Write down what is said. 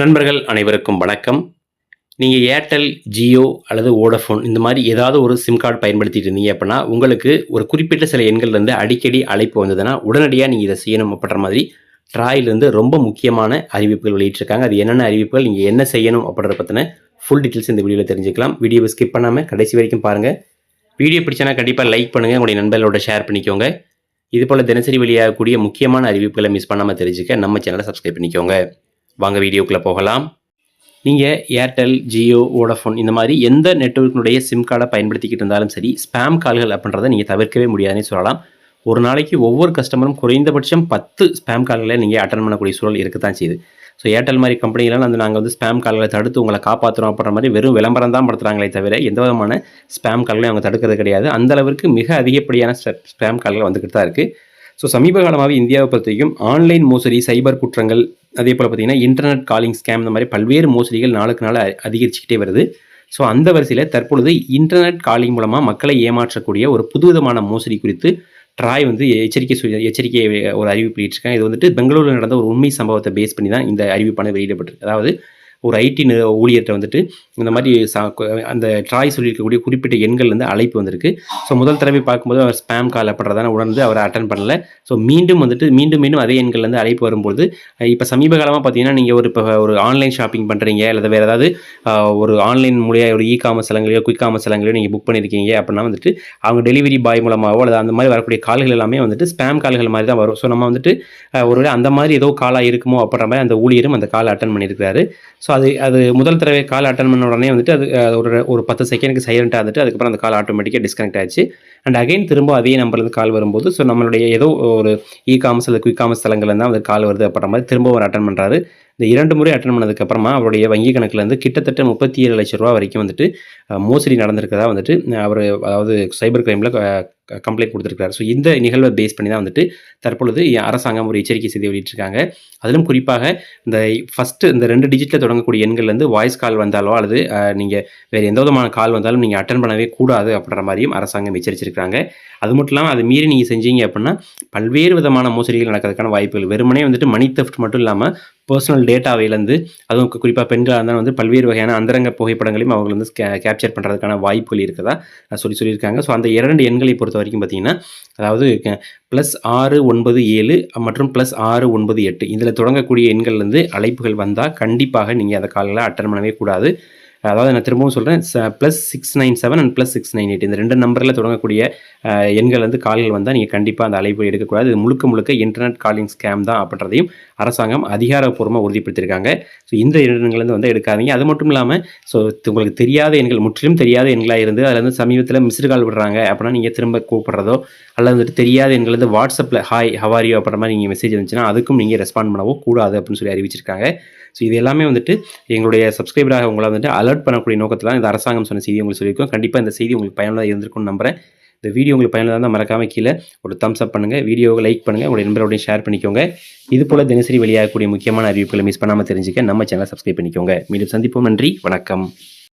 நண்பர்கள் அனைவருக்கும் வணக்கம். நீங்கள் ஏர்டெல் ஜியோ அல்லது வோடஃபோன் இந்த மாதிரி ஏதாவது ஒரு சிம் கார்டு பயன்படுத்திட்டு இருந்தீங்க அப்படின்னா உங்களுக்கு ஒரு குறிப்பிட்ட சில எண்கள்லேருந்து அடிக்கடி அழைப்பு வந்ததுன்னா உடனடியாக நீங்கள் இதை செய்யணும் அப்படின்ற மாதிரி ட்ராயிலிருந்து ரொம்ப முக்கியமான அறிவிப்புகள் வெளியிட்டிருக்காங்க. அது என்னென்ன அறிவிப்புகள் நீங்கள் என்ன செய்யணும் அப்படின்றத பற்றின ஃபுல் டீட்டெயில்ஸ் இந்த வீடியோவில் தெரிஞ்சுக்கலாம். வீடியோவை ஸ்கிப் பண்ணாமல் கடைசி வரைக்கும் பாருங்கள் வீடியோ பிடிச்சனா கண்டிப்பாக லைக் பண்ணுங்கள் உங்களுடைய நண்பர்களோட ஷேர் பண்ணிக்கோங்க. இதுபோல் தினசரி வெளியாகக்கூடிய முக்கியமான அறிவிப்புகளை மிஸ் பண்ணாமல் தெரிஞ்சுக்க நம்ம சேனலை சப்ஸ்கிரைப் பண்ணிக்கோங்க. வாங்க வீடியோக்குள்ளே போகலாம். நீங்கள் ஏர்டெல் ஜியோ வோடஃபோன் இந்த மாதிரி எந்த நெட்வொர்க்கினுடைய சிம் கார்டை பயன்படுத்திக்கிட்டு இருந்தாலும் சரி ஸ்பேம் கால்கள் அப்படின்றத நீங்கள் தவிர்க்கவே முடியாதுன்னு சொல்லலாம். ஒரு நாளைக்கு ஒவ்வொரு கஸ்டமரும் குறைந்தபட்சம் பத்து ஸ்பேம் கால்களை நீங்கள் அட்டன் பண்ணக்கூடிய சூழல் இருக்க தான் செய்யுது. ஸோ ஏர்டெல் மாதிரி கம்பெனிலாம் வந்து நாங்கள் வந்து ஸ்பேம் கால்களை தடுத்து உங்களை காப்பாற்றுறோம் அப்படின்ற மாதிரி வெறும் விளம்பரம் தான் படுத்துகிறாங்களே தவிர எந்த விதமான ஸ்பேம் கால்களையும் அவங்க தடுக்கிறது கிடையாது. அந்த மிக அதிகப்படியான ஸ்பேம் கால்கள் வந்துக்கிட்டு தான் இருக்குது ஸோ சமீப காலமாகவே இந்தியாவை பொறுத்த வரைக்கும் ஆன்லைன் மோசடி சைபர் குற்றங்கள் அதே போல் பார்த்தீங்கன்னா இன்டர்நெட் காலிங் ஸ்கேம் இந்த மாதிரி பல்வேறு மோசடிகள் நாளுக்கு நாள் அதிகரிச்சுக்கிட்டே வருது. ஸோ அந்த வரிசையில் தற்பொழுது இன்டர்நெட் காலிங் மூலமாக மக்களை ஏமாற்றக்கூடிய ஒரு புதுவிதமான மோசடி குறித்து ட்ராய் வந்து எச்சரிக்கை எச்சரிக்கை ஒரு அறிவிப்பு வெளியிட்டிருக்காங்க. இது வந்துட்டு பெங்களூரில் நடந்த ஒரு உண்மை சம்பவத்தை பேஸ் பண்ணி தான் இந்த அறிவிப்பான வெளியிடப்பட்டிருக்கு. அதாவது ஒரு ஐடி ஊழியர்கிட்ட வந்துட்டு இந்த மாதிரி அந்த ட்ராய் சொல்லியிருக்கக்கூடிய குறிப்பிட்ட எண்கள்லேருந்து அழைப்பு வந்திருக்கு. ஸோ முதல் தடவை பார்க்கும்போது அவர் ஸ்பேம் கால் அப்படின்றதான உணர்ந்து அவர் அட்டன் பண்ணல. ஸோ மீண்டும் வந்துட்டு மீண்டும் மீண்டும் அதே எண்கள்லேருந்து அழைப்பு வரும்போது இப்போ சமீப காலமாக பார்த்தீங்கன்னா நீங்கள் ஒரு இப்போ ஒரு ஆன்லைன் ஷாப்பிங் பண்ணுறீங்க அல்லது வேறு ஏதாவது ஒரு ஆன்லைன் மூலியாக ஒரு இ காமர்ஸ் தலங்களையோ குயிக் காமர்ஸ் தலங்களையோ நீங்கள் புக் பண்ணியிருக்கீங்க அப்படின்னா வந்துட்டு அவங்க டெலிவரி பாய் மூலமாகவோ அல்லது அந்த மாதிரி வரக்கூடிய கால்கள் எல்லாமே வந்துட்டு ஸ்பேம் கால்கள் மாதிரி தான் வரும். ஸோ நம்ம வந்துட்டு ஒரு அந்த மாதிரி ஏதோ காலாக இருக்குமோ அப்படின்ற மாதிரி அந்த ஊழியரும் அந்த காலை அட்டன் பண்ணியிருக்காரு ஸோ அது அது முதல் தடவை கால் அட்டன் பண்ண உடனே வந்துட்டு அது ஒரு ஒரு பத்து செகண்டுக்கு சைலண்ட்டாக வந்துட்டு அதுக்கப்புறம் அந்த கால் ஆட்டோமேட்டிக்காக டிஸ்கனெக்ட் ஆச்சு அண்ட் அகைன் திரும்ப அதே நம்பர்லேருந்து கால் வரும்போது ஸோ நம்மளுடைய ஏதோ ஒரு இ காமர்ஸ் அல்லது குயிக் காமர்ஸ் தலங்கள்ல அந்த வந்து கால் வருது அப்படின்ற மாதிரி திரும்ப ஒரு அட்டன் பண்ணுறாரு இந்த இரண்டு முறை அட்டன் பண்ணதுக்கப்புறமா அவருடைய வங்கி கணக்குலேருந்து கிட்டத்தட்ட முப்பத்தி ஏழு லட்ச ரூபா வரைக்கும் வந்துட்டு மோசடி நடந்திருக்கிறதா வந்துட்டு அவர் அதாவது சைபர் கிரைமில் கம்ப்ளைண்ட் கொடுத்துருக்காரு ஸோ இந்த நிகழ்வை பேஸ் பண்ணி தான் வந்துட்டு தற்பொழுது அரசாங்கம் ஒரு எச்சரிக்கை செய்தி வெளியிட்டிருக்காங்க. அதிலும் குறிப்பாக இந்த ஃபஸ்ட்டு இந்த ரெண்டு டிஜிட்டில் தொடங்கக்கூடிய எண்கள்லேருந்து வாய்ஸ் கால் வந்தாலோ அல்லது நீங்கள் வேறு எந்த விதமான கால் வந்தாலும் நீங்கள் அட்டன் பண்ணவே கூடாது அப்படின்ற மாதிரியும் அரசாங்கம் எச்சரிச்சிருக்காங்க அது மட்டும் இல்லாமல் அதை மீறி நீங்கள் செஞ்சீங்க அப்படின்னா பல்வேறு விதமான மோசடிகள் நடக்கிறதுக்கான வாய்ப்புகள். வெறுமனே வந்துட்டு மணி தெஃப்ட் மட்டும் இல்லாமல் பர்சனல் டேட்டாவை இழந்து அதுவும் குறிப்பாக பெண்களாக இருந்தால் வந்து பல்வேறு வகையான அந்தரங்க புகைப்படங்களையும் அவங்க வந்து கேப்சர் பண்ணுறதுக்கான வாய்ப்புகள் இருக்கதா? சொல்லி சொல்லியிருக்காங்க. ஸோ அந்த இரண்டு எண்களை பொறுத்த வரைக்கும் பார்த்தீங்கன்னா அதாவது ப்ளஸ் ஆறு ஒன்பது ஏழு மற்றும் ப்ளஸ் ஆறு ஒன்பது எட்டு. இதில் தொடங்கக்கூடிய எண்கள்லேருந்து அழைப்புகள் வந்தால் கண்டிப்பாக நீங்கள் அந்த காலில் அட்டன் பண்ணவே கூடாது. அதாவது நான் திரும்பவும் சொல்கிறேன் plus six nine seven and plus six nine eight இந்த ரெண்டு நம்பரில் தொடங்கக்கூடிய எண்கள் வந்து கால்கள் வந்தால் நீங்கள் கண்டிப்பாக அந்த அழைப்பு எடுக்கக்கூடாது. இது முழுக்க முழுக்க இன்டர்நெட் காலிங் ஸ்கேம் தான் அப்படின்றதையும் அரசாங்கம் அதிகாரப்பூர்வமாக உறுதிப்படுத்தியிருக்காங்க. ஸோ இந்த எண்கள்லேருந்து வந்து எடுக்காதீங்க. அது மட்டும் இல்லாமல் ஸோ உங்களுக்கு தெரியாத எண்கள் முற்றிலும் தெரியாத எண்களாக இருந்து அதில் வந்து சமீபத்தில் மிஸ்டு கால் விடுறாங்க அப்படின்னா நீங்கள் திரும்ப கூப்பிட்றதோ அல்லது வந்துட்டு தெரியாத எண்கள் வந்து வாட்ஸ்அப்பில் ஹாய் ஹவாரியோ அப்படின்ற மாதிரி நீங்கள் மெசேஜ் வந்துச்சுன்னா அதுக்கும் நீங்கள் ரெஸ்பாண்ட் பண்ணவோ கூடாது அப்படின்னு சொல்லி அறிவிச்சிருக்காங்க. ஸோ இது எல்லாமே வந்துட்டு எங்களுடைய சப்ஸ்கிரைபராக உங்களை வந்துட்டு அலர்ட் பண்ணக்கூடிய நோக்கத்தில் இந்த அரசாங்கம் சொன்ன செய்தி உங்களுக்கு சொல்லியிருக்கோம். கண்டிப்பாக இந்த செய்தி உங்களுக்கு பயனுள்ளதாக இருந்திருக்கும்னு நம்புகிறேன் இந்த வீடியோ உங்களுக்கு பயனுள்ளதாக இருந்தால் மறக்காமல் கீழே ஒரு தம்ஸ் அப் பண்ணுங்கள் வீடியோவை லைக் பண்ணுங்கள் உங்களுடைய நண்பரோடையும் ஷேர் பண்ணிக்கோங்க. இது போல் தினசரி வெளியாகக்கூடிய முக்கியமான அறிவிப்புகளை மிஸ் பண்ணாமல் தெரிஞ்சுக்க நம்ம சேனலை சப்ஸ்கிரைப் பண்ணிக்கோங்க. மீண்டும் சந்திப்போம். நன்றி. வணக்கம்.